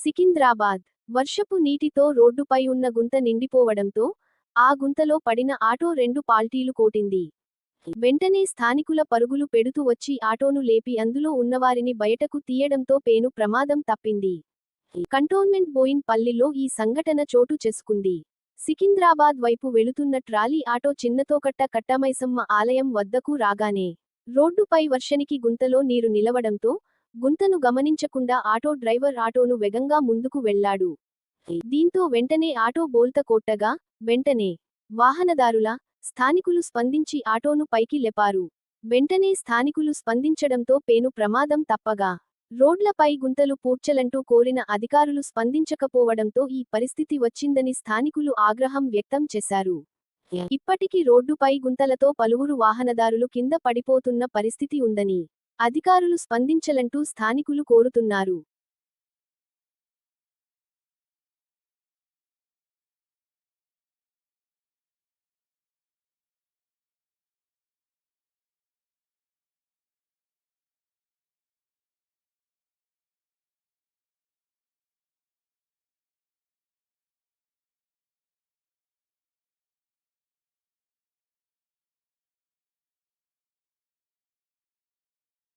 సికింద్రాబాద్. వర్షపు నీటితో రోడ్డుపై ఉన్న గుంత నిండిపోవడంతో ఆ గుంతలో పడిన ఆటో రెండు పాల్టీలు కోటింది. వెంటనే స్థానికుల పరుగులు పెడుతూ వచ్చి ఆటోను లేపి అందులో ఉన్నవారిని బయటకు తీయడంతో పేను ప్రమాదం తప్పింది. కంటోన్మెంట్ బోయిన్ పల్లిలో ఈ సంఘటన చోటు చేసుకుంది. సికింద్రాబాద్ వైపు వెళుతున్న ట్రాలీ ఆటో చిన్నతోకట్ట కట్టమైసమ్మ ఆలయం వద్దకు రాగానే రోడ్డుపై వర్షనికి గుంతలో నీరు నిలవడంతో గుంతను గమనించకుండా ఆటో డ్రైవర్ ఆటోను వేగంగా ముందుకు వెళ్ళాడు దీంతో వెంటనే ఆటో బోల్త కొట్టగా వెంటనే వాహనదారుల స్థానికులు స్పందించి ఆటోను పైకి లేపారు. వెంటనే స్థానికులు స్పందించడంతో పేను ప్రమాదం తప్పగా. రోడ్లపై గుంతలు పూడ్చలంటూ కోరిన అధికారులు స్పందించకపోవడంతో ఈ పరిస్థితి వచ్చిందని స్థానికులు ఆగ్రహం వ్యక్తం చేశారు. ఇప్పటికీ రోడ్డుపై గుంతలతో పలువురు వాహనదారులు కింద పడిపోతున్న పరిస్థితి ఉందని అధికారులు స్పందించలంటూ స్థానికులు కోరుతున్నారు.